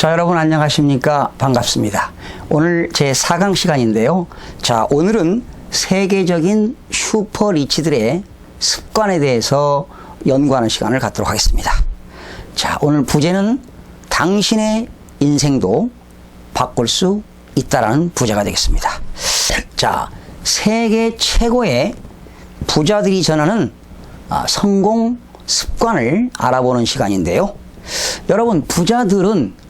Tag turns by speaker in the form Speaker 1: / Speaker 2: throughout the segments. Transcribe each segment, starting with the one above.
Speaker 1: 자, 여러분 안녕하십니까? 반갑습니다. 오늘 제 4강 시간인데요. 자, 오늘은 세계적인 슈퍼 리치들의 습관에 대해서 연구하는 시간을 갖도록 하겠습니다. 자, 오늘 부제는 당신의 인생도 바꿀 수 있다라는 부제가 되겠습니다. 자, 세계 최고의 부자들이 전하는 아, 성공 습관을 알아보는 시간인데요. 여러분, 부자들은 아,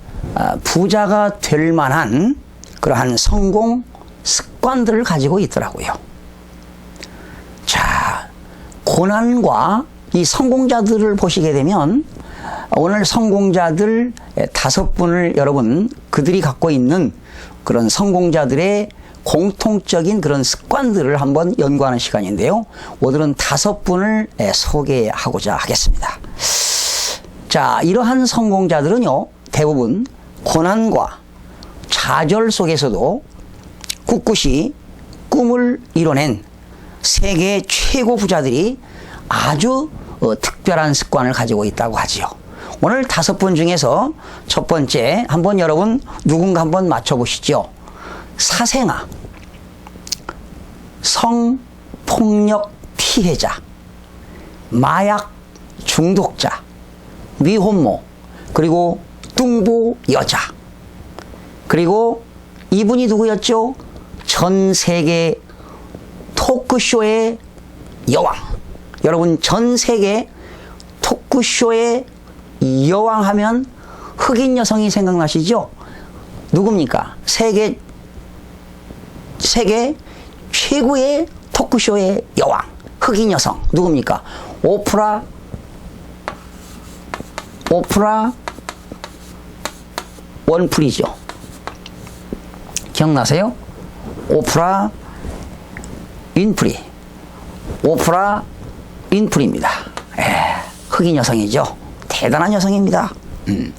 Speaker 1: 부자가 될 만한 그러한 성공 습관들을 가지고 있더라고요. 자, 고난과 이 성공자들을 보시게 되면 오늘 성공자들 다섯 분을 여러분 그들이 갖고 있는 그런 성공자들의 공통적인 그런 습관들을 한번 연구하는 시간인데요. 오늘은 다섯 분을 소개하고자 하겠습니다. 자, 이러한 성공자들은요, 대부분 고난과 좌절 속에서도 꿋꿋이 꿈을 이뤄낸 세계 최고 부자들이 아주 어, 특별한 습관을 가지고 있다고 하지요. 오늘 다섯 분 중에서 첫 번째 한번 여러분 누군가 한번 맞춰보시죠. 사생아, 성폭력 피해자, 마약 중독자, 미혼모, 그리고 뚱보 여자. 그리고 이분이 누구였죠? 전 세계 토크쇼의 여왕. 여러분, 전 세계 토크쇼의 여왕 하면 흑인 여성이 생각나시죠? 누굽니까? 세계, 세계 최고의 토크쇼의 여왕. 흑인 여성. 누굽니까? 오프라, 오프라 원풀이죠. 기억나세요? 오프라 윈프리. 오프라 윈프리입니다. 에, 흑인 여성이죠. 대단한 여성입니다. 음.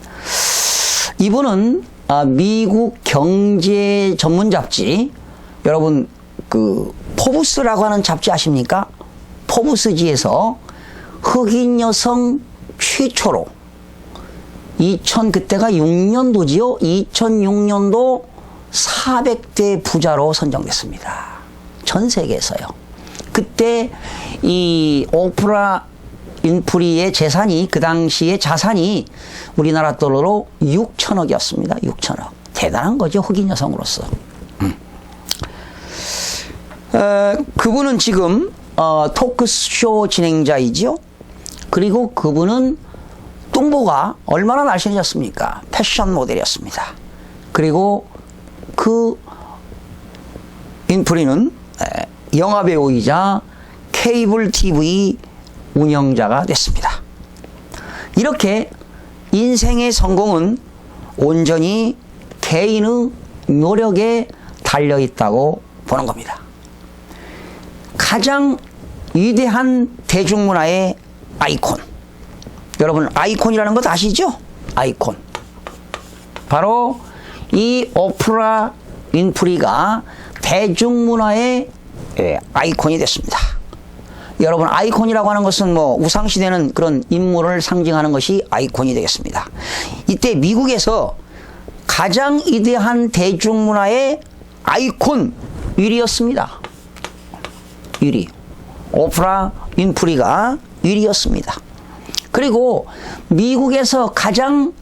Speaker 1: 이분은 아, 미국 경제 전문 잡지 여러분 그 포브스라고 하는 잡지 아십니까? 포브스지에서 흑인 여성 최초로 2000 그때가 6년도지요. 2006년도 400대 부자로 선정됐습니다. 전 세계에서요. 그때 이 오프라 윈프리의 재산이 그 당시에 자산이 우리나라 돈으로 6천억이었습니다. 6천억. 대단한 거죠. 흑인 여성으로서. 음. 어, 그분은 지금 어, 토크쇼 진행자이지요. 그리고 그분은 뚱보가 얼마나 날씬해졌습니까? 패션 모델이었습니다. 그리고 그 인프리는 영화 배우이자 케이블 TV 운영자가 됐습니다. 이렇게 인생의 성공은 온전히 개인의 노력에 달려 있다고 보는 겁니다. 가장 위대한 대중문화의 아이콘. 여러분 아이콘이라는 것 아시죠? 아이콘. 바로 이 오프라 윈프리가 대중문화의 예, 아이콘이 됐습니다. 여러분 아이콘이라고 하는 것은 뭐 우상시되는 그런 인물을 상징하는 것이 아이콘이 되겠습니다. 이때 미국에서 가장 위대한 대중문화의 아이콘 위리였습니다. 위리. 오프라 윈프리가 위리였습니다. 그리고 미국에서 가장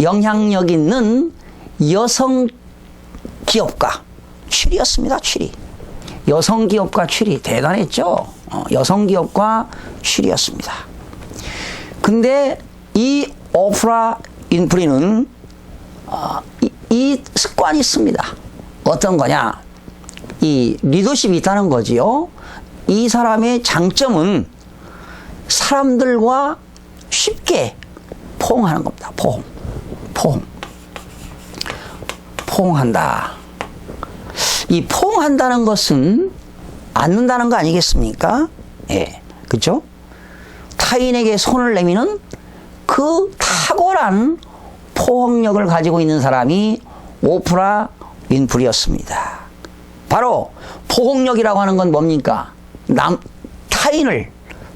Speaker 1: 영향력 있는 여성 기업가 7위였습니다. 7위. 여성 기업가 7위. 대단했죠? 어, 여성 기업가 7위였습니다. 근데 이 오프라 인프리는 어, 이, 이 습관이 있습니다. 어떤 거냐? 이 리더십이 있다는 거지요. 이 사람의 장점은 사람들과 쉽게 포옹하는 겁니다. 포옹. 포옹. 포옹한다. 이 포옹한다는 것은 앉는다는 거 아니겠습니까? 예. 그죠? 타인에게 손을 내미는 그 탁월한 포옹력을 가지고 있는 사람이 오프라 윈프리였습니다. 바로 포옹력이라고 하는 건 뭡니까? 남, 타인을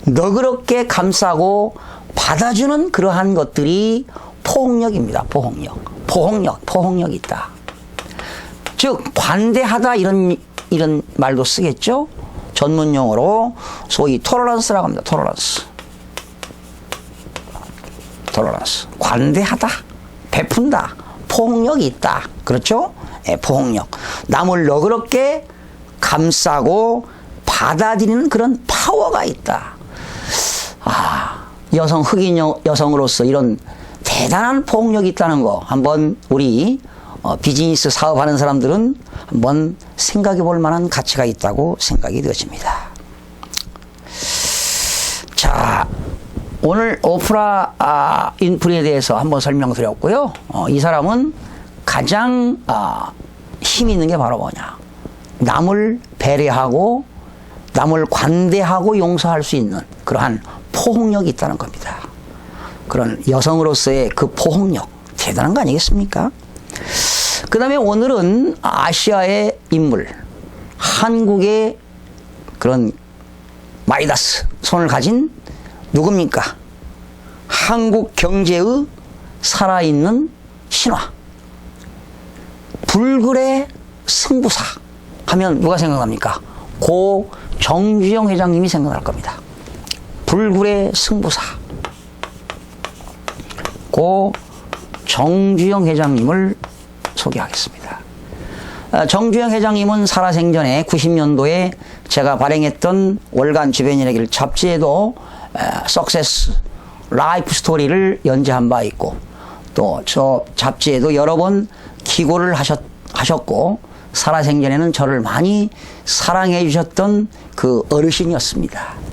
Speaker 1: 너그럽게 감싸고 받아주는 그러한 것들이 포옹력입니다. 포옹력. 포옹력, 포옹력이 있다. 즉 관대하다 이런 이런 말도 쓰겠죠. 전문 용어로 소위 토러런스라고 합니다. 토러런스. 토러런스. 관대하다. 베푼다. 포옹력이 있다. 그렇죠? 예, 포옹력. 남을 너그럽게 감싸고 받아들이는 그런 파워가 있다. 아, 여성 흑인 여, 여성으로서 이런 대단한 포옹력이 있다는 거 한번 우리 어, 비즈니스 사업하는 사람들은 한번 생각해 볼 만한 가치가 있다고 생각이 되어집니다. 자, 오늘 오프라 아, 인프리에 대해서 한번 설명드렸고요. 어, 이 사람은 가장 아, 힘 있는 게 바로 뭐냐. 남을 배려하고 남을 관대하고 용서할 수 있는 그러한 포옹력이 있다는 겁니다. 그런 여성으로서의 그 포옹력 대단한 거 아니겠습니까? 그 다음에 오늘은 아시아의 인물, 한국의 그런 마이다스 손을 가진 누굽니까? 한국 경제의 살아있는 신화. 불굴의 승부사 하면 누가 생각납니까? 고 정주영 회장님이 생각날 겁니다. 불굴의 승부사. 고 정주영 회장님을 소개하겠습니다. 아, 정주영 회장님은 살아생전에 90년도에 제가 발행했던 월간 주변인에게 잡지에도 석세스 라이프 스토리를 연재한 바 있고 또 저 잡지에도 여러 번 기고를 하셨, 하셨고 살아생전에는 저를 많이 사랑해 주셨던 그 어르신이었습니다.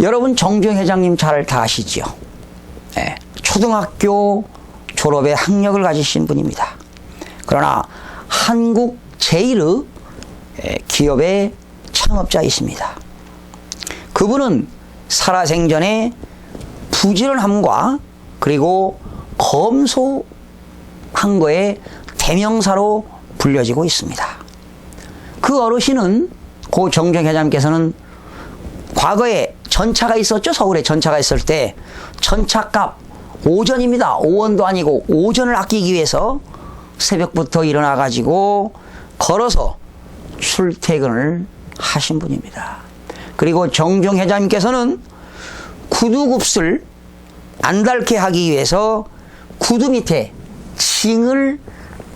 Speaker 1: 여러분 정주영 회장님 잘 다 아시죠? 예, 초등학교 졸업에 학력을 가지신 분입니다. 그러나 한국 제일의 예, 기업의 창업자이십니다. 그분은 살아생전에 부지런함과 그리고 검소한 거에 대명사로 불려지고 있습니다. 그 어르신은 고 정정 회장께서는 과거에 전차가 있었죠. 서울에 전차가 있을 때 전차값 오전입니다. 오원도 아니고 오전을 아끼기 위해서 새벽부터 일어나 가지고 걸어서 출퇴근을 하신 분입니다. 그리고 정종 회장님께서는 구두굽슬 안 닳게 하기 위해서 구두 밑에 징을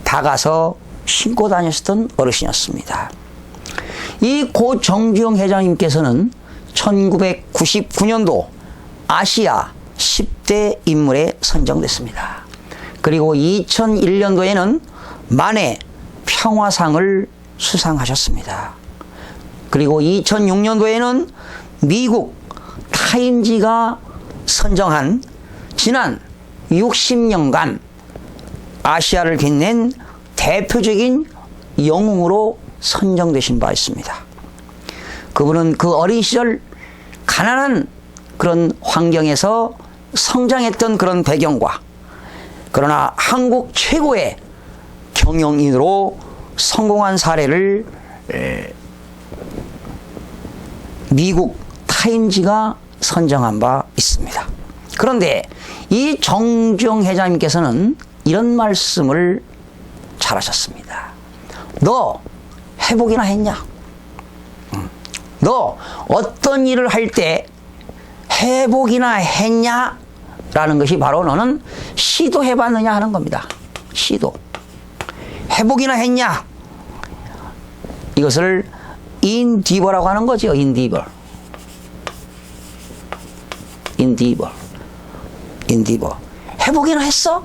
Speaker 1: 박아서 신고 다녔던 어르신이었습니다. 이 고 정주영 회장님께서는 1999년도 아시아 10대 인물에 선정됐습니다. 그리고 2001년도에는 만해 평화상을 수상하셨습니다. 그리고 2006년도에는 미국 타임지가 선정한 지난 60년간 아시아를 빛낸 대표적인 영웅으로 선정되신 바 있습니다. 그분은 그 어린 시절 가난한 그런 환경에서 성장했던 그런 배경과 그러나 한국 최고의 경영인으로 성공한 사례를 미국 타임지가 선정한 바 있습니다. 그런데 이 정주영 회장님께서는 이런 말씀을 잘하셨습니다. 너 회복이나 했냐? 너 어떤 일을 할때 회복이나 했냐? 라는 것이 바로 너는 시도해봤느냐 하는 겁니다. 시도. 회복이나 했냐? 이것을 인디버라고 하는 거죠. 인디버. 인디버. 인디버. 회복이나 했어?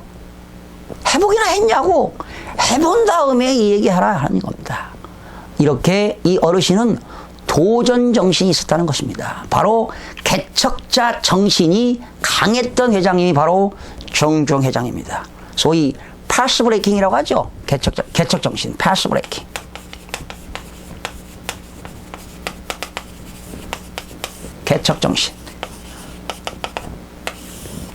Speaker 1: 회복이나 했냐고 해본 다음에 이 얘기하라 하는 겁니다. 이렇게 이 어르신은 도전 정신이 있었다는 것입니다. 바로 개척자 정신이 강했던 회장님이 바로 정종 회장입니다. 소위 패스 브레이킹이라고 하죠. 개척자, 개척 정신, 패스 브레이킹. 개척 정신.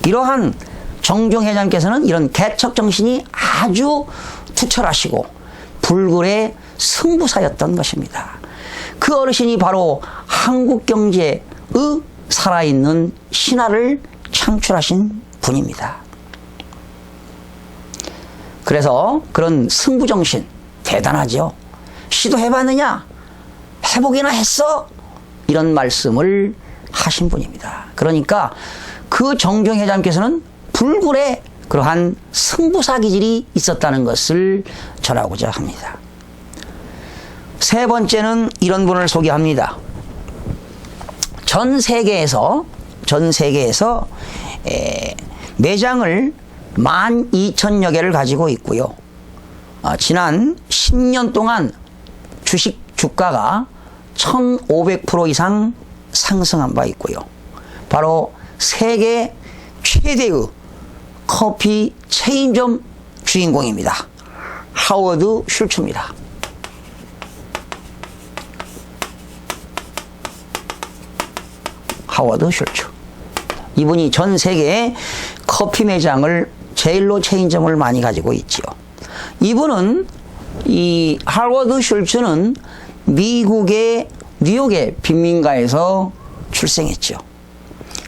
Speaker 1: 이러한 정종 회장께서는 이런 개척 정신이 아주 투철하시고 불굴의 승부사였던 것입니다. 그 어르신이 바로 한국 경제의 살아있는 신화를 창출하신 분입니다. 그래서 그런 승부정신 대단하죠. 시도해봤느냐? 해보기나 했어? 이런 말씀을 하신 분입니다. 그러니까 그 정종 회장께서는 불굴의 그러한 승부사 기질이 있었다는 것을 전하고자 합니다. 세 번째는 이런 분을 소개합니다. 전 세계에서 전 세계에서 에, 매장을 12,000여 개를 가지고 있고요. 아, 지난 10년 동안 주식 주가가 1,500% 이상 상승한 바 있고요. 바로 세계 최대의 커피 체인점 주인공입니다. 하워드 슐츠입니다. 하워드 슐츠. 이분이 전 세계에 커피 매장을 제일로 체인점을 많이 가지고 있지요. 이분은 이 하워드 슐츠는 미국의 뉴욕의 빈민가에서 출생했죠.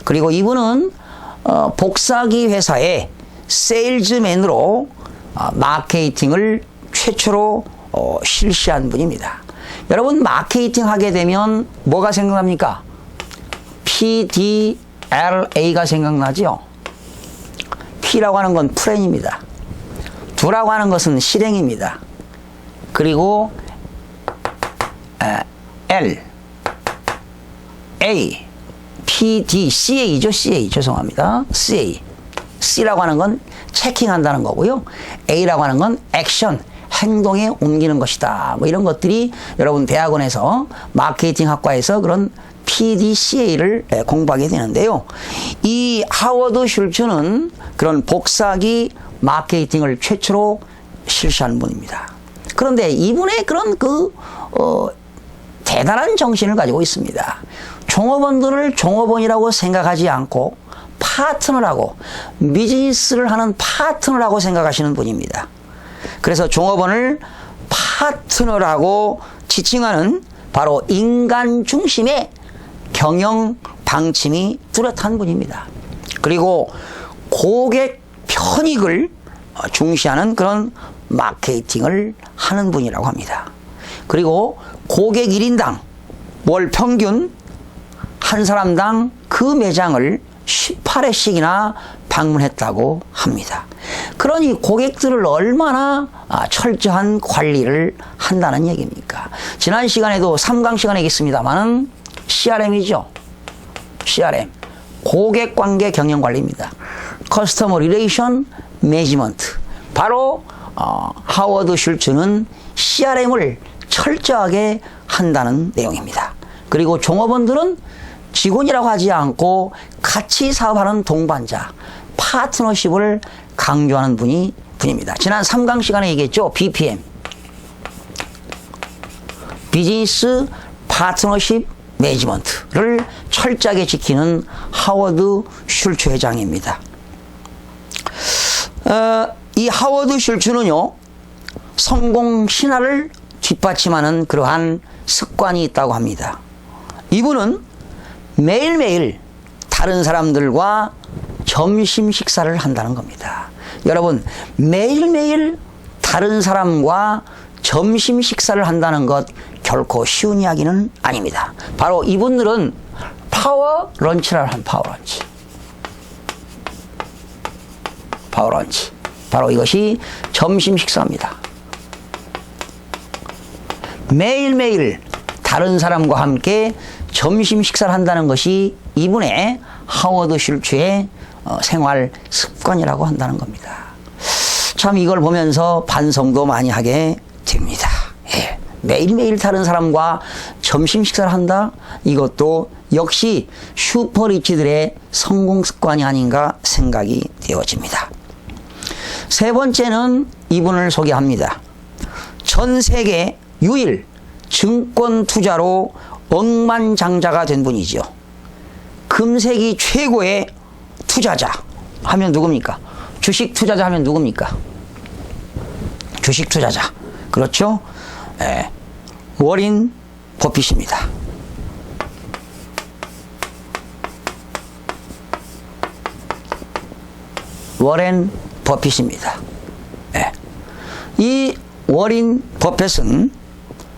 Speaker 1: 그리고 이분은 어, 복사기 회사의 세일즈맨으로 어, 마케팅을 최초로 어, 실시한 분입니다. 여러분 마케팅 하게 되면 뭐가 생각납니까? PDLA가 생각나죠? P라고 하는 건 플랜입니다. 두라고 하는 것은 실행입니다. 그리고 L, A, P, D, CA죠. CA. 죄송합니다. CA. C라고 하는 건 체킹한다는 거고요. A라고 하는 건 액션, 행동에 옮기는 것이다. 뭐 이런 것들이 여러분 대학원에서 마케팅 학과에서 그런 PDCA를 공부하게 되는데요. 이 하워드 슐츠는 그런 복사기 마케팅을 최초로 실시한 분입니다. 그런데 이분의 그런 그, 어, 대단한 정신을 가지고 있습니다. 종업원들을 종업원이라고 생각하지 않고 파트너라고 비즈니스를 하는 파트너라고 생각하시는 분입니다. 그래서 종업원을 파트너라고 지칭하는 바로 인간 중심의 경영 방침이 뚜렷한 분입니다. 그리고 고객 편익을 중시하는 그런 마케팅을 하는 분이라고 합니다. 그리고 고객 1인당 월 평균 한 사람당 그 매장을 18회씩이나 방문했다고 합니다. 그러니 고객들을 얼마나 아, 철저한 관리를 한다는 얘기입니까? 지난 시간에도 3강 시간에 있습니다만은 CRM이죠. CRM. 고객 관계 경영 관리입니다. 커스터머 리레이션 매지먼트. 바로 어, 하워드 슐츠는 CRM을 철저하게 한다는 내용입니다. 그리고 종업원들은 직원이라고 하지 않고 같이 사업하는 동반자, 파트너십을 강조하는 분이 분입니다. 지난 3강 시간에 얘기했죠. BPM. 비즈니스 파트너십 매니지먼트를 철저하게 지키는 하워드 슐츠 회장입니다. 어, 이 하워드 슐츠는요, 성공 신화를 뒷받침하는 그러한 습관이 있다고 합니다. 이분은 매일매일 다른 사람들과 점심 식사를 한다는 겁니다. 여러분, 매일매일 다른 사람과 점심 식사를 한다는 것 결코 쉬운 이야기는 아닙니다. 바로 이분들은 파워 런치를 한 파워 런치. 파워 런치. 바로 이것이 점심 식사입니다. 매일매일 다른 사람과 함께 점심 식사를 한다는 것이 이분의 하워드 슐츠의 어, 생활 습관이라고 한다는 겁니다. 참 이걸 보면서 반성도 많이 하게 됩니다. 예. 매일매일 다른 사람과 점심 식사를 한다? 이것도 역시 슈퍼리치들의 성공 습관이 아닌가 생각이 되어집니다. 세 번째는 이분을 소개합니다. 전 세계 유일 증권 투자로 억만장자가 된 분이죠. 금세기 최고의 투자자 하면 누굽니까? 주식 투자자 하면 누굽니까? 주식 투자자. 그렇죠? 예, 워린 버핏입니다. 워렌 버핏입니다. 예. 이 워린 버핏은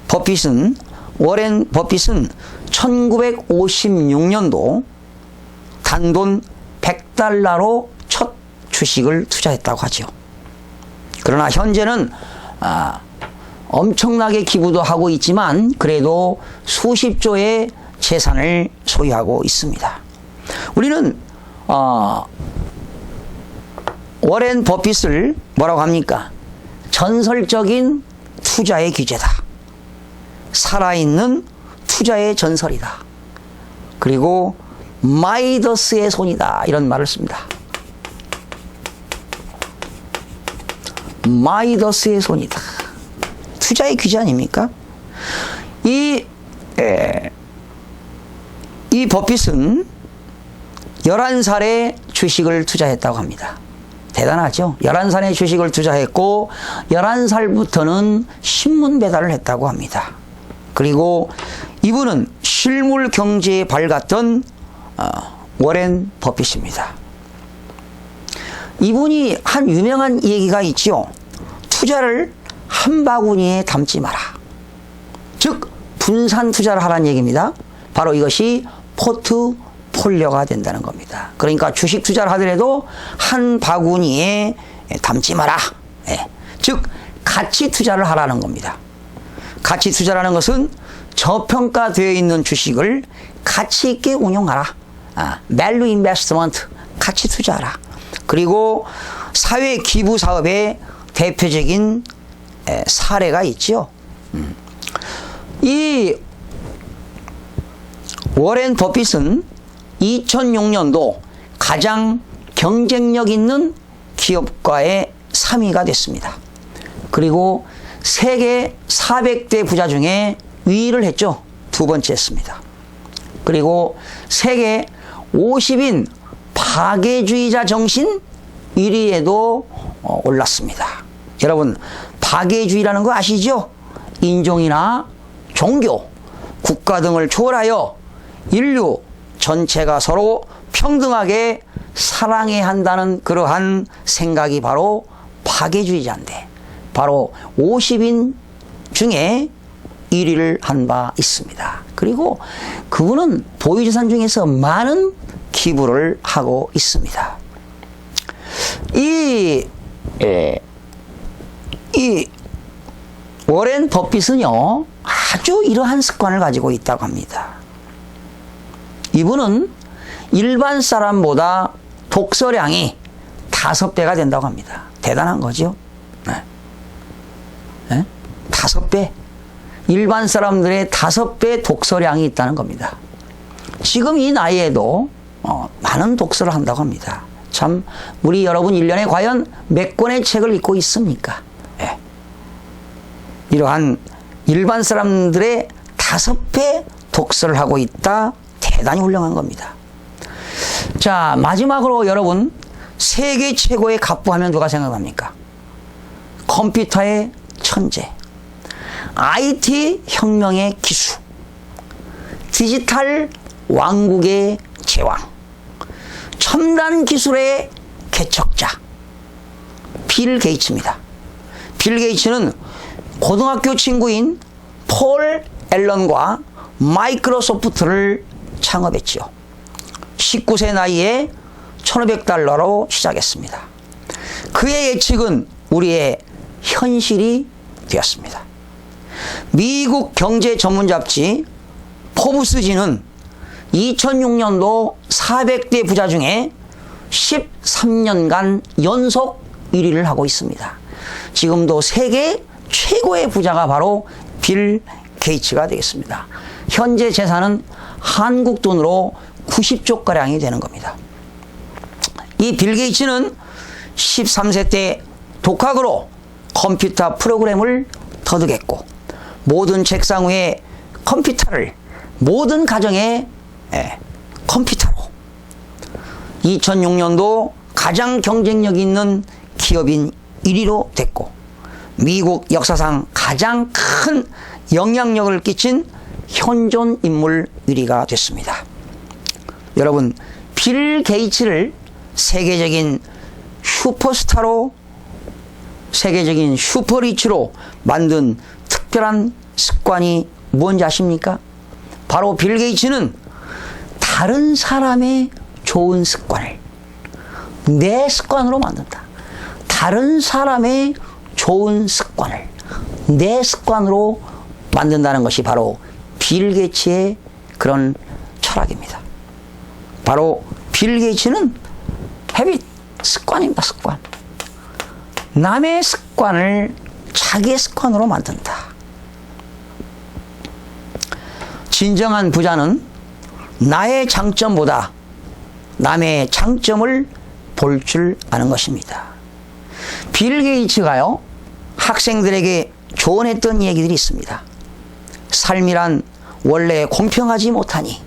Speaker 1: 버핏은 워렌 버핏은 1956년도 단돈 100달러로 첫 주식을 투자했다고 하죠. 그러나 현재는 아, 엄청나게 기부도 하고 있지만 그래도 수십조의 재산을 소유하고 있습니다. 우리는 어, 워렌 버핏을 뭐라고 합니까? 전설적인 투자의 규제다. 살아있는 투자의 전설이다. 그리고 마이더스의 손이다. 이런 말을 씁니다. 마이더스의 손이다. 투자의 규제 아닙니까? 이, 에, 이 버핏은 11살에 주식을 투자했다고 합니다. 대단하죠? 11살에 주식을 투자했고, 11살부터는 신문 배달을 했다고 합니다. 그리고 이분은 실물 경제에 밝았던 어, 워렌 버핏입니다. 이분이 한 유명한 얘기가 있지요. 투자를 한 바구니에 담지 마라. 즉 분산 투자를 하라는 얘기입니다. 바로 이것이 포트폴리오가 된다는 겁니다. 그러니까 주식 투자를 하더라도 한 바구니에 담지 마라. 예. 즉 가치 투자를 하라는 겁니다. 가치 투자라는 것은 저평가되어 있는 주식을 가치 있게 운용하라. 아, value investment, 가치 투자하라. 그리고 사회 기부 사업의 대표적인 에, 사례가 있죠. 음. 이 워렌 버핏은 2006년도 가장 경쟁력 있는 기업가의 3위가 됐습니다. 그리고 세계 400대 부자 중에 위를 했죠. 두 번째 했습니다. 그리고 세계 50인 파괴주의자 정신 1위에도 어, 올랐습니다. 여러분, 파괴주의라는 거 아시죠? 인종이나 종교, 국가 등을 초월하여 인류 전체가 서로 평등하게 사랑해야 한다는 그러한 생각이 바로 파괴주의자인데, 바로 50인 중에 1위를 한 바 있습니다. 그리고 그분은 보유재산 중에서 많은 기부를 하고 있습니다. 이, 에, 이 워렌 버핏은요, 아주 이러한 습관을 가지고 있다고 합니다. 이분은 일반 사람보다 독서량이 다섯 배가 된다고 합니다. 대단한 거죠. 네. 네? 다섯 배. 일반 사람들의 다섯 배 독서량이 있다는 겁니다. 지금 이 나이에도 어, 많은 독서를 한다고 합니다. 참 우리 여러분 1년에 과연 몇 권의 책을 읽고 있습니까? 예. 이러한 일반 사람들의 다섯 배 독서를 하고 있다. 대단히 훌륭한 겁니다. 자, 마지막으로 여러분 세계 최고의 갑부하면 누가 생각합니까? 컴퓨터의 천재, IT 혁명의 기수, 디지털 왕국의 제왕, 첨단 기술의 개척자, 빌 게이츠입니다. 빌 게이츠는 고등학교 친구인 폴 앨런과 마이크로소프트를 창업했지요. 19세 나이에 1500달러로 시작했습니다. 그의 예측은 우리의 현실이 되었습니다. 미국 경제 전문 잡지 포브스지는 2006년도 400대 부자 중에 13년간 연속 1위를 하고 있습니다. 지금도 세계 최고의 부자가 바로 빌 게이츠가 되겠습니다. 현재 재산은 한국 돈으로 90조 가량이 되는 겁니다. 이 빌 게이츠는 13세 때 독학으로 컴퓨터 프로그램을 터득했고 모든 책상 위에 컴퓨터를 모든 가정에 예, 컴퓨터로 2006년도 가장 경쟁력 있는 기업인 1위로 됐고 미국 역사상 가장 큰 영향력을 끼친 현존 인물 1위가 됐습니다. 여러분 빌 게이츠를 세계적인 슈퍼스타로 세계적인 슈퍼리치로 만든 특별한 습관이 뭔지 아십니까? 바로 빌 게이츠는 다른 사람의 좋은 습관을 내 습관으로 만든다. 다른 사람의 좋은 습관을 내 습관으로 만든다는 것이 바로 빌 게이츠의 그런 철학입니다. 바로 빌 게이츠는 헤빗 습관입니다. 습관. 남의 습관을 자기의 습관으로 만든다. 진정한 부자는 나의 장점보다 남의 장점을 볼 줄 아는 것입니다. 빌 게이츠가요, 학생들에게 조언했던 얘기들이 있습니다. 삶이란 원래 공평하지 못하니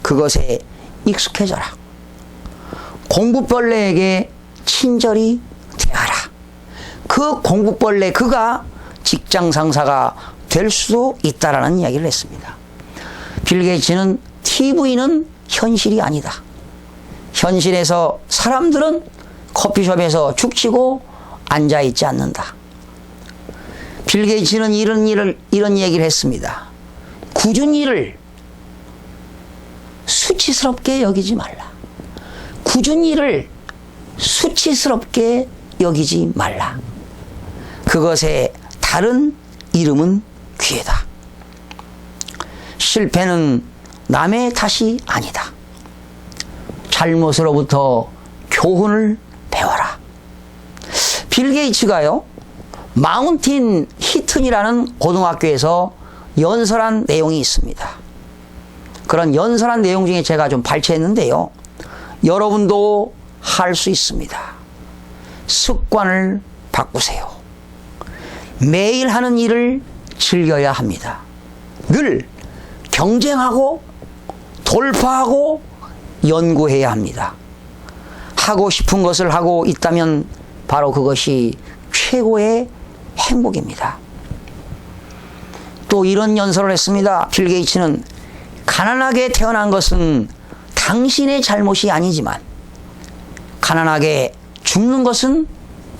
Speaker 1: 그것에 익숙해져라. 공부벌레에게 친절히 대하라. 그 공부벌레 그가 직장 상사가 될 수도 있다라는 이야기를 했습니다. 빌 게이츠는 TV는 현실이 아니다. 현실에서 사람들은 커피숍에서 죽치고 앉아 있지 않는다. 빌 게이츠는 이런 일을 이런 얘기를 했습니다. 굳은 일을 수치스럽게 여기지 말라. 굳은 일을 수치스럽게 여기지 말라. 그것의 다른 이름은 기회다. 실패는 남의 탓이 아니다. 잘못으로부터 교훈을 배워라. 빌 게이츠가요, 마운틴 히튼이라는 고등학교에서 연설한 내용이 있습니다. 그런 연설한 내용 중에 제가 좀 발췌했는데요. 여러분도 할 수 있습니다. 습관을 바꾸세요. 매일 하는 일을 즐겨야 합니다. 늘 경쟁하고 돌파하고 연구해야 합니다. 하고 싶은 것을 하고 있다면 바로 그것이 최고의 행복입니다. 또 이런 연설을 했습니다. 빌 게이츠는 가난하게 태어난 것은 당신의 잘못이 아니지만 가난하게 죽는 것은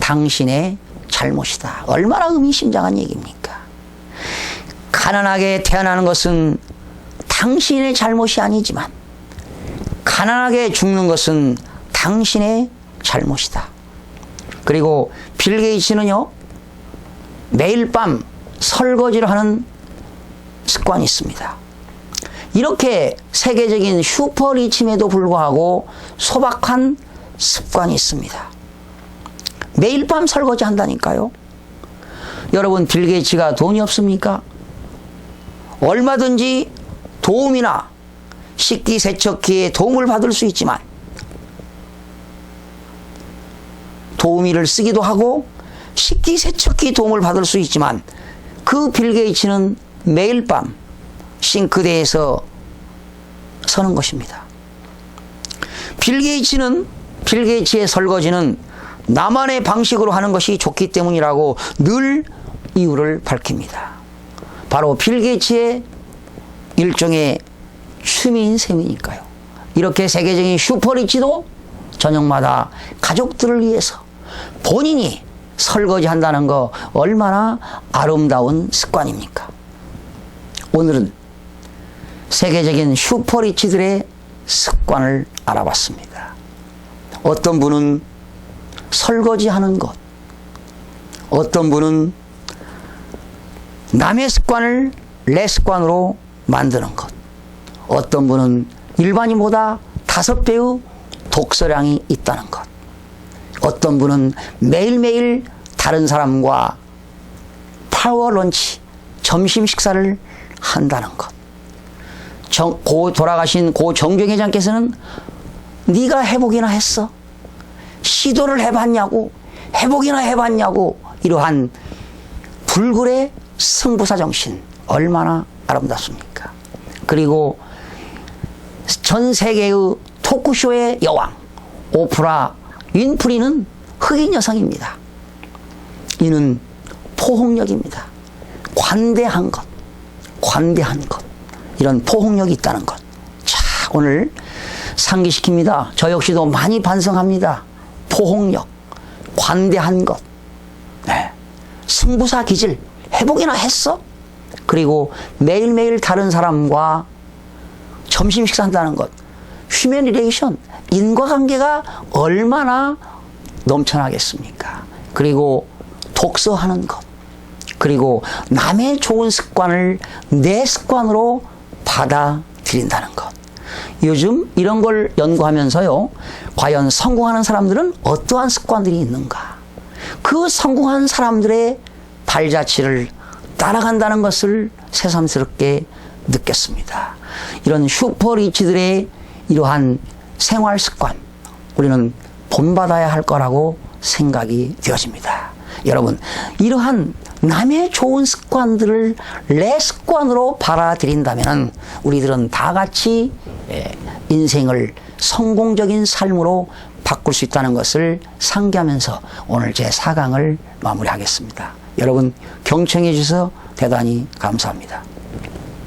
Speaker 1: 당신의 잘못이다. 얼마나 의미심장한 얘기입니까? 가난하게 태어나는 것은 당신의 잘못이 아니지만 가난하게 죽는 것은 당신의 잘못이다. 그리고 빌 게이츠는요, 매일 밤 설거지를 하는 습관이 있습니다. 이렇게 세계적인 슈퍼리침에도 불구하고 소박한 습관이 있습니다. 매일 밤 설거지 한다니까요. 여러분, 빌 게이츠가 돈이 없습니까? 얼마든지 도움이나 식기 세척기에 도움을 받을 수 있지만 도우미를 쓰기도 하고 식기 세척기 도움을 받을 수 있지만 그 빌 게이츠는 매일 밤 싱크대에서 서는 것입니다. 빌 게이츠는 빌 게이츠의 설거지는 나만의 방식으로 하는 것이 좋기 때문이라고 늘 이유를 밝힙니다. 바로 빌 게이츠의 일종의 취미인 셈이니까요. 이렇게 세계적인 슈퍼리치도 저녁마다 가족들을 위해서 본인이 설거지 한다는 거 얼마나 아름다운 습관입니까? 오늘은 세계적인 슈퍼리치들의 습관을 알아봤습니다. 어떤 분은 설거지 하는 것, 어떤 분은 남의 습관을 내 습관으로 만드는 것, 어떤 분은 일반인보다 다섯 배의 독서량이 있다는 것, 어떤 분은 매일매일 다른 사람과 파워 런치, 점심 식사를 한다는 것. 정, 고 돌아가신 고 정경 회장께서는 네가 해보기나 했어. 시도를 해봤냐고, 해보기나 해봤냐고, 이러한 불굴의 승부사 정신, 얼마나 아름답습니까? 그리고 전 세계의 토크쇼의 여왕, 오프라 윈프리는 흑인 여성입니다. 이는 포옹력입니다. 관대한 것, 관대한 것. 이런 포옹력이 있다는 것. 자, 오늘 상기시킵니다. 저 역시도 많이 반성합니다. 포옹력. 관대한 것, 네. 승부사 기질 회복이나 했어? 그리고 매일매일 다른 사람과 점심 식사한다는 것, 휴먼 리레이션, 인과관계가 얼마나 넘쳐나겠습니까? 그리고 독서하는 것, 그리고 남의 좋은 습관을 내 습관으로 받아들인다는 것. 요즘 이런 걸 연구하면서요, 과연 성공하는 사람들은 어떠한 습관들이 있는가? 그 성공한 사람들의 발자취를 따라간다는 것을 새삼스럽게 느꼈습니다. 이런 슈퍼리치들의 이러한 생활 습관, 우리는 본받아야 할 거라고 생각이 되어집니다. 여러분, 이러한 남의 좋은 습관들을 내 습관으로 받아들인다면 우리들은 다 같이 예, 인생을 성공적인 삶으로 바꿀 수 있다는 것을 상기하면서 오늘 제 4강을 마무리하겠습니다. 여러분 경청해 주셔서 대단히 감사합니다.